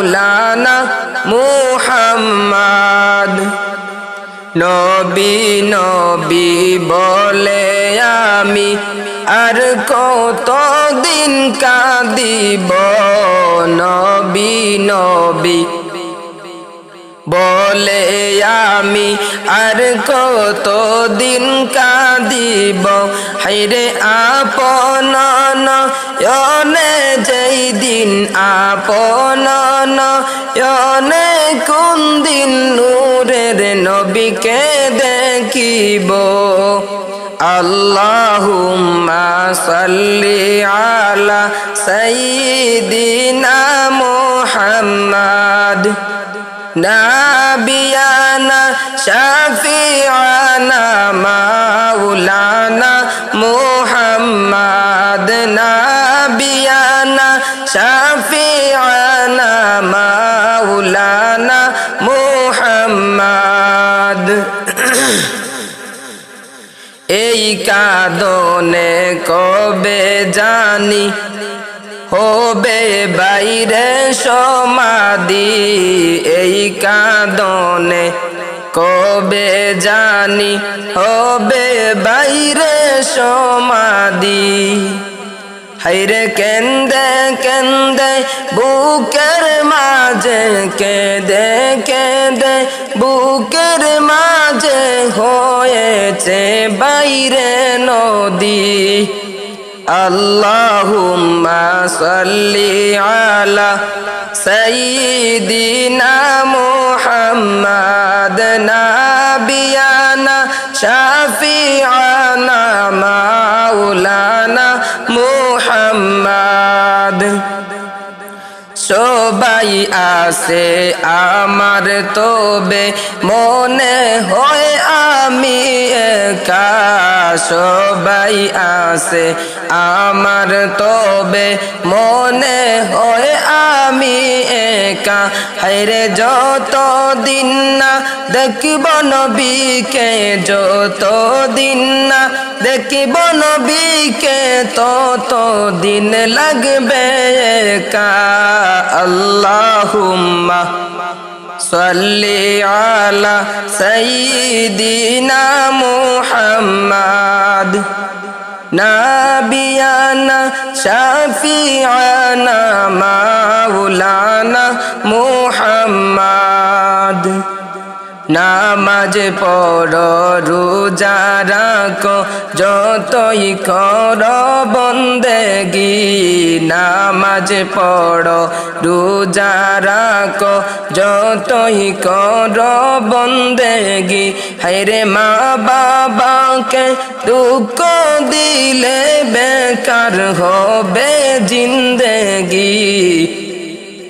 মৌলানা মুহাম্মদ। নবী নবী বলে আমি আর কত দিন কাঁদিব? নবী নবী বলে আমি আর কত দিন কাঁদিব? হাইরে আপন দিন আপন নয়নে কোন দিন নূরের নবীকে দেখিব। আল্লাহুম্মা সাল্লি আলা সাইয়্যিদিনা মুহাম্মাদ। নাবিয়ানা শাফিআনা মা شفيعنا مولانا محمد এই কাদনে কবে জানি হবে বাইরে সমাধি এই কাদনে কবে জানি হবে বাইরে সমাধি হাইরে কেন্দে কেন্দে, বুকের মাঝে কেঁদে কেঁদে, বুকের মাঝে হয়েছে বাইরে নদী। আল্লাহুম্মা সাল্লি আলা সাইয়িদিনা মুহাম্মাদ, নাবিয়ানা শাফিআনা মা মোহাম্মদ। সবাই আসে আমার তোবে মনে হয় আমি একা। সবাই আসে আমার তবে মনে হয় আমি একা। হাইরে যত দিন না দেখব নবীকে যত দিন না দেখিব নবীকে তত দিন লাগবে একা। আল্লাহুম্মা صلي على سيدنا محمد. نبينا شفيعنا مولانا محمد. নামাজ পড়, রোজা রাখো, যতই কর বন্দেগি, নামাজ পড়, রোজা রাখো, যতই কর বন্দেগি। হাইরে মা বাবাকে দুঃখ দিলে বেকার হবে জিন্দেগি।